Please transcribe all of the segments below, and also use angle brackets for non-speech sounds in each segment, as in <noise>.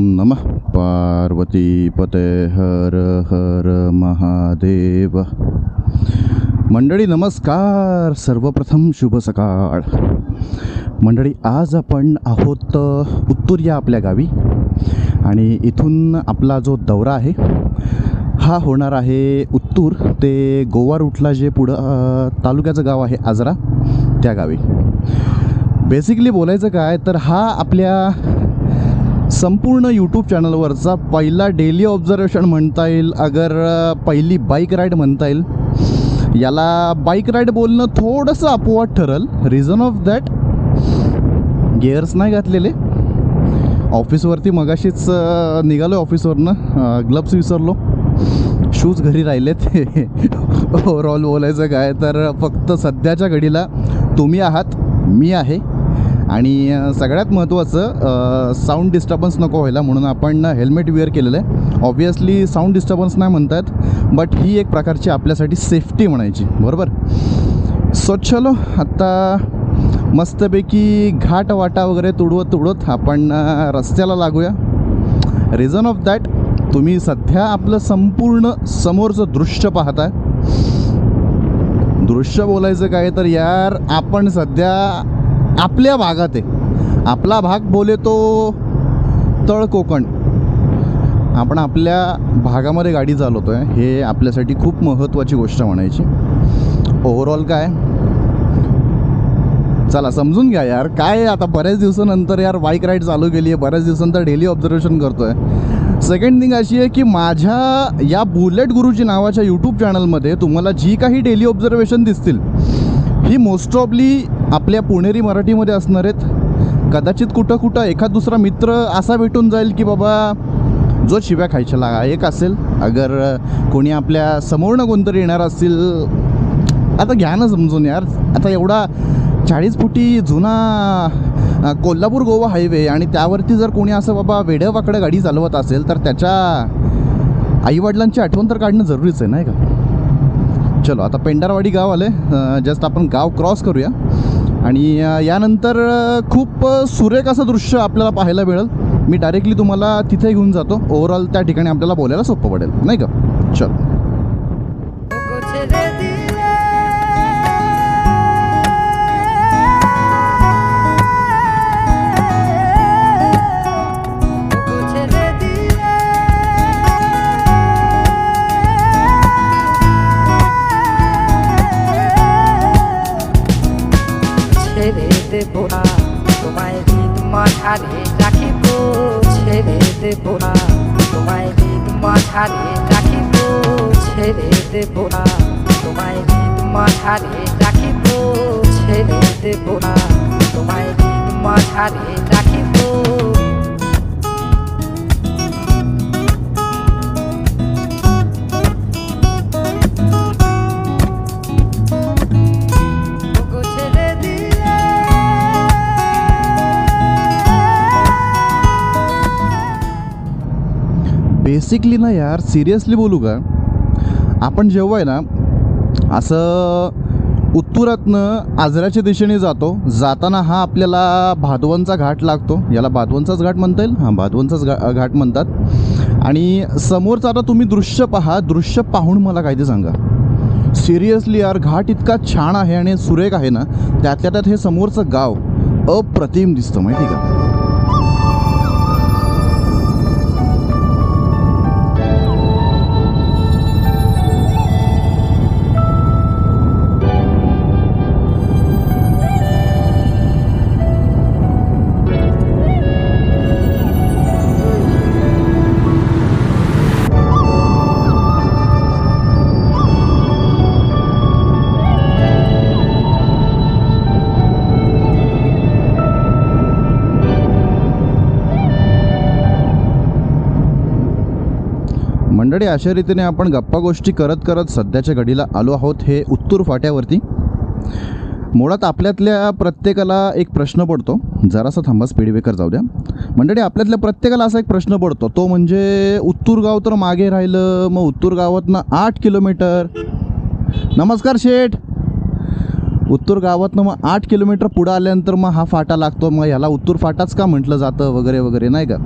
ओम नमः। पार्वती पते हर हर महादेव। मंडळी नमस्कार. सर्वप्रथम शुभ सकाळ. मंडळी आज आपण आहोत उत्तूर या आपल्या गावी. आणि इथून आपला जो दौरा आहे हा होणार आहे उत्तूर. ते गोवा रूटला जे पुढं तालुक्याचं गाव आहे आजरा त्या गावी. बेसिकली बोलायचं काय तर हा आपल्या संपूर्ण यूट्यूब चॅनलवरचा पहिला डेली ऑब्झर्वेशन म्हणता येईल अगर पहिली बाईक राईड म्हणता येईल. याला बाईक राईड बोलणं थोडंसं अपवाद ठरल. रिझन ऑफ दॅट गिअर्स नाही घातलेले. ऑफिसवरती मगाशीच निघालो निघालो ऑफिसवरनं ग्लव्स विसरलो. शूज घरी राहिलेत. <laughs> ओव्हरऑल बोलायचं काय तर फक्त सध्याच्या घडीला तुम्ही आहात मी आहे. आणि सगळ्यात महत्त्वाचं साऊंड डिस्टर्बन्स नको व्हायला म्हणून आपण हेल्मेट वेअर केलेलं आहे. ऑब्वियसली साऊंड डिस्टर्बन्स नाही म्हणतात बट ही एक प्रकारची आपल्यासाठी सेफ्टी म्हणायची. बरोबर? सो चलो आत्ता मस्तपैकी घाट वाटा वगैरे तुडवत तुडवत आपण रस्त्याला लागूया. रिझन ऑफ दॅट तुम्ही सध्या आपलं संपूर्ण समोरचं दृश्य पाहताय. दृश्य बोलायचं काय तर यार आपण सध्या आपल्या भागात आहे. आपला भाग बोले तो तळ कोकण. आपण आपल्या भागामध्ये गाडी चालवतो आहे हे आपल्यासाठी खूप महत्त्वाची गोष्ट म्हणायची. ओव्हरऑल काय? चला समजून घ्या यार. काय आता? बऱ्याच दिवसानंतर यार बाईक राईड चालू केली आहे. बऱ्याच दिवसानंतर डेली ऑब्झर्वेशन करतो आहे सेकंड थिंग अशी आहे की माझ्या या बुलेट गुरुजी नावाच्या यूट्यूब चॅनलमध्ये तुम्हाला जी काही डेली ऑब्झर्वेशन दिसतील ही मोस्ट ऑफली आपल्या पुणेरी मराठीमध्ये असणार आहेत. कदाचित कुठं कुठं एखाद दुसरा मित्र असा भेटून जाईल की बाबा जो शिव्या खायच्या लागा एक असेल. अगर कोणी आपल्या समोरनं कोणतरी येणार असतील. आता घ्या ना समजून यार. आता एवढा चाळीस फुटी जुना कोल्हापूर गोवा हायवे आणि त्यावरती जर कोणी असं बाबा वेड्या वाकडं गाडी चालवत असेल तर त्याच्या आईवडिलांची आठवण तर काढणं जरुरीच आहे नाही का? चलो आता पेंडारवाडी गाव आले जस्ट आपण गाव क्रॉस करूया. आणि यानंतर खूप सुरेख असं दृश्य आपल्याला पाहायला मिळेल. मी डायरेक्टली तुम्हाला तिथे घेऊन जातो. ओव्हरऑल त्या ठिकाणी आपल्याला बोलायला सोपं पडेल. नाही का? चलो. দেব না তোমায় হৃদ মাঝারে রাখিব ছেড়ে দেব না তোমায় হৃদ মাঝারে রাখিব ওগো ছেড়ে দিলে बेसिकली ना यार सिरियसली बोलू का आपण जेव्हा आहे ना असं उत्तुरातनं आजऱ्याच्या दिशेने जातो जाताना हा आपल्याला भादवनचा घाट लागतो. याला भादवनचाच घाट म्हणता येईल? हां भादवनचाच घा घाट म्हणतात. आणि समोरचं आता तुम्ही दृश्य पहा दृश्य पाहून मला काय ते सांगा. सिरियसली यार घाट इतका छान आहे आणि सुरेख आहे ना त्यातल्या त्यात हे समोरचं गाव अप्रतिम दिसतं माहिती का? मंडळी अशा रीतीने आपण गप्पा गोष्टी करत करत सध्याच्या घडीला आलो आहोत हे उत्तूर फाट्यावरती. मुळात आपल्यातल्या प्रत्येकाला एक प्रश्न पडतो. जरासा थांबा स्पीड ब्रेकर जाऊ द्या. मंडळी आपल्यातल्या प्रत्येकाला असा एक प्रश्न पडतो. तो म्हणजे उत्तूर गाव तर मागे राहिलं मग उत्तूर गावातनं आठ किलोमीटर. नमस्कार शेठ. उत्तूर गावातनं मग आठ किलोमीटर पुढं आल्यानंतर मग हा फाटा लागतो. मग ह्याला उत्तूर फाटाच का म्हटलं जातं? वगैरे वगैरे नाही का?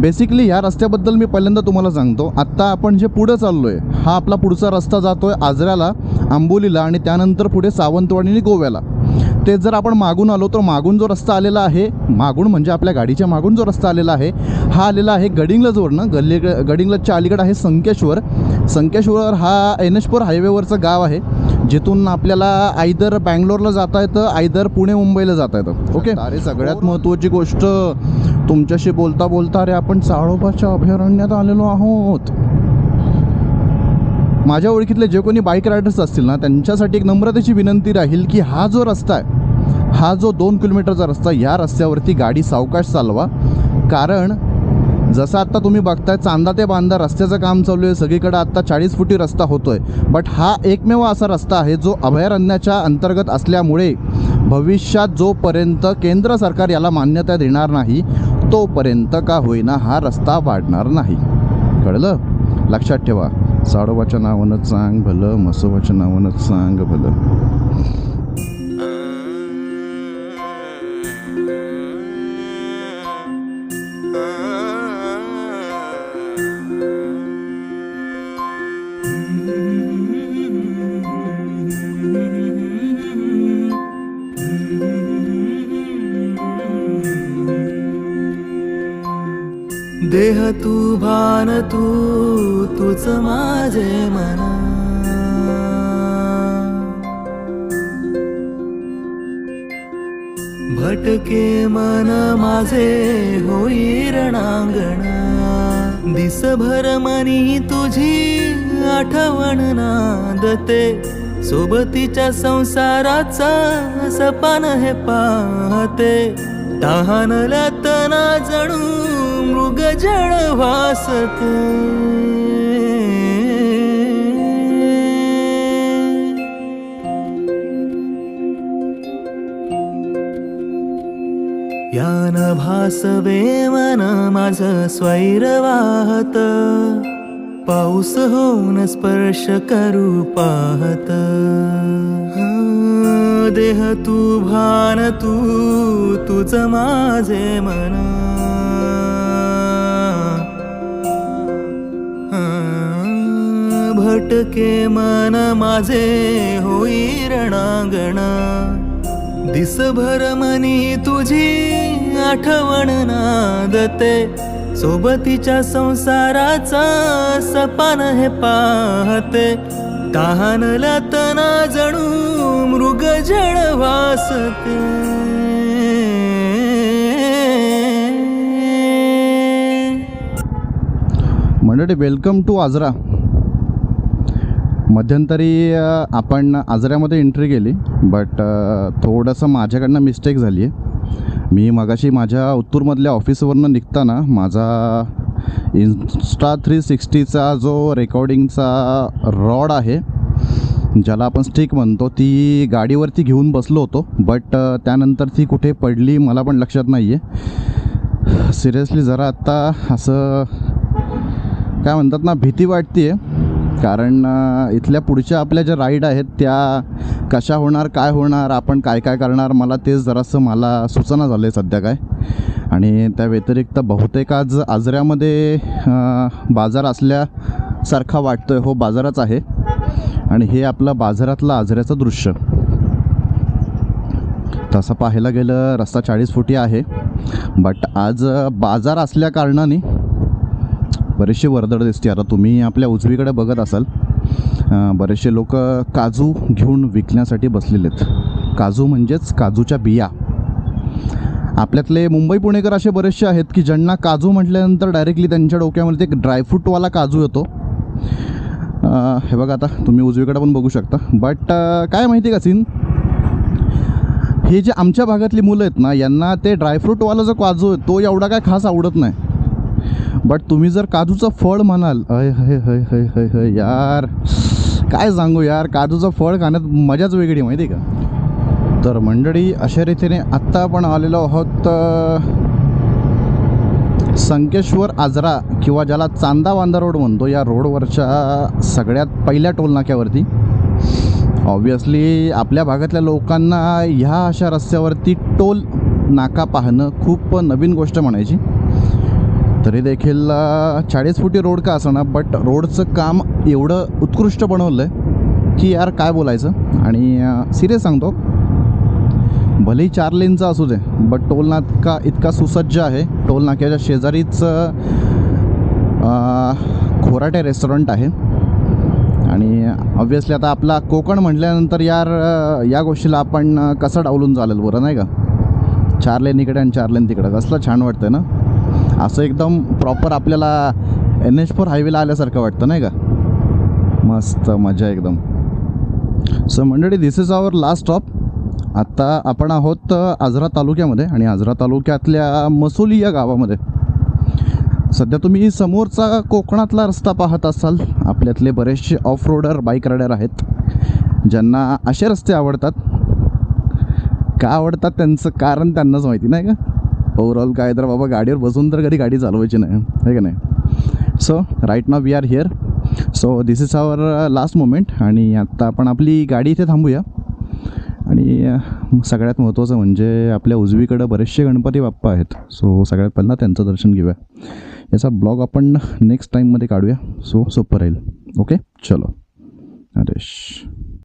बेसिकली ह्या रस्त्याबद्दल मी पहिल्यांदा तुम्हाला सांगतो. आत्ता आपण जे पुढं चाललो आहे हा आपला पुढचा रस्ता जातो आहे आजऱ्याला आंबोलीला आणि त्यानंतर पुढे सावंतवाडी आणि गोव्याला. ते जर आपण मागून आलो तर मागून जो रस्ता आलेला आहे मागून म्हणजे आपल्या गाडीच्या मागून जो रस्ता आलेला आहे हा आलेला आहे गडिंग्लजवरनं गल्ली गडिंग्लजच्या अलीकडं आहे संकेश्वर. संकेश्वर हा एन एच फोर हायवेवरचं गाव आहे. जिथून आपल्याला आयदर बँगलोरला जाता येतं आयदर पुणे मुंबईला जाता येतं. ओके? अरे सगळ्यात महत्त्वाची गोष्ट तुमच्याशी बोलता बोलता अरे आपण चाळोबाच्या अभयारण्यात आलेलो आहोत. माझ्या ओळखीतले जे कोणी बाईक रायडर्स असतील ना त्यांच्यासाठी एक नम्रतेची विनंती राहील की हा जो रस्ता आहे हा जो दोन किलोमीटरचा रस्ता या रस्त्यावरती गाडी सावकाश चालवा. कारण जसं आत्ता तुम्ही बघताय चांदा ते बांदा रस्त्याचं काम चालू आहे सगळीकडे आत्ता चाळीस फुटी रस्ता होतोय. बट हा एकमेव असा रस्ता आहे जो अभयारण्याच्या अंतर्गत असल्यामुळे भविष्यात जोपर्यंत केंद्र सरकार याला मान्यता देणार नाही तोपर्यंत का होईना हा रस्ता वाढणार नाही. कळलं? लक्षात ठेवा. साडोबाच्या नावानं चांग भलं. मसोबाच्या नावानं चांग भलं. देह तू भान तू तुझ माझे मना. भटके मन माझे होई रणांगण दिसभर मनी तुझी आठवण नादते. सोबतीच्या संसाराचा सपान हे पाहते. तहानला तना जणू मृग जळ वासते. यान भासवे मन माझ स्वैर वाहत. पाऊस होऊन स्पर्श करू पाहत. देह तू भान तू तुझ माझे मना. भटके मन माझे होई रणांगण. दिसभर मनी तुझी आठवण नादते. सोबतीच्या संसाराचा सपान हे पाहते. तहानला तना जणू मृग जड वासते. मंडळी वेलकम टू आजरा. मध्यंतरी आपण आजऱ्यामध्ये एंट्री केली बट थोडंसं माझ्याकडनं मिस्टेक झाली आहे मी मगाशी माझ्या उत्तूरमधल्या ऑफिसवरनं निघताना माझा इन्स्टा थ्री सिक्स्टीचा जो रेकॉर्डिंगचा रॉड आहे ज्याला आपण स्टिक म्हणतो ती गाडीवरती घेऊन बसलो होतो बट त्यानंतर ती कुठे पडली मला पण लक्षात नाही आहे सिरियसली जरा आत्ता असं काय म्हणतात ना भीती वाटते आहे कारण इथल्या पुढच्या आपल्या ज्या राईड आहेत त्या कशा होणार काय होणार आपण काय काय करणार मला तेच जरासं मला सूचना झालं आहे सध्या काय. आणि त्या व्यतिरिक्त बहुतेक आज आजऱ्यामध्ये बाजार असल्यासारखा वाटतोय. हो बाजारच आहे. आणि हे आपलं बाजारातलं आजऱ्याचं दृश्य. तसं पाहायला गेलं रस्ता चाळीस फुटी आहे. बट आज बाजार असल्या कारणाने बरेचसे वर्दळ दिसते. आता तुम्ही आपल्या उजवीकडे बघत असाल बरेचसे लोक काजू घेऊन विकण्यासाठी बसलेले आहेत. काजू म्हणजेच काजूच्या बिया. आपल्यातले मुंबई पुणेकर असे बरेचसे आहेत की ज्यांना काजू म्हटल्यानंतर डायरेक्टली त्यांच्या डोक्यामध्ये एक ड्रायफ्रूटवाला काजू येतो. हे बघा आता तुम्ही उजवीकडे पण बघू शकता. बट काय माहिती आहे का सीन हे जे आमच्या भागातली मुलं आहेत ना यांना ते ड्रायफ्रूटवाला जो काजू आहे तो एवढा काय खास आवडत नाही. बट तुम्ही जर काजूचं फळ म्हणाल अय हय हय हय हय हय यार काय सांगू यार काजूचं फळ खाण्यात मजाच वेगळी माहिती आहे का? तर मंडळी अशा रीतीने आत्ता आपण आलेलो आहोत संकेश्वर आजरा किंवा ज्याला चांदा वांदा रोड म्हणतो या रोडवरच्या सगळ्यात पहिल्या टोलनाक्यावरती ऑब्वियसली आपल्या भागातल्या लोकांना ह्या अशा रस्त्यावरती टोल नाका पाहणं खूप नवीन गोष्ट म्हणायची. तरी देखील चाळीस फुटी रोड का असणार बट रोडचं काम एवढं उत्कृष्ट बनवलं आहे की यार काय बोलायचं? आणि सिरियस सांगतो भलेही चार लेनचा असू दे बट टोल नाका इतका सुसज्ज आहे. टोल नाक्याच्या शेजारीच खोराटे रेस्टॉरंट आहे. आणि ऑब्विसली आता आपला कोकण म्हटल्यानंतर यार या गोष्टीला आपण कसं डावलून चालेल बरं नाही का? चार लेन इकडे आणि चार लेन तिकडे कसलं छान वाटतं ना? असं एकदम प्रॉपर आपल्याला एन एच फोर हायवेला आल्यासारखं वाटतं नाही का? मस्त मजा एकदम. सो मंडळी this is our last stop आत्ता आपण आहोत आजरा तालुक्यामध्ये आणि आजरा तालुक्यातल्या मसोली या गावामध्ये. सध्या तुम्ही समोरचा कोकणातला रस्ता पाहत असाल. आपल्यातले बरेचसे ऑफ रोडर बाईक रायडर आहेत ज्यांना असे रस्ते आवडतात. का आवडतात त्यांचं कारण त्यांनाच माहिती नाही का? ओवरऑल काय तर बाबा गाडीवर बसून तर कधी गाडी चालवायची नाही. आहे का नाही? So right now we are here so this is our last moment आणि आत्ता आपण आपली गाडी इथे थांबूया. आणि सगळ्यात महत्त्वाचं म्हणजे आपल्या उजवीकडं बरेचसे गणपती बाप्पा आहेत. सो सगळ्यात पहिल्यांदा त्यांचं दर्शन घेऊया. याचा ब्लॉग आपण नेक्स्ट टाईममध्ये काढूया. सो सोपं राहील ओके चलो. हरेश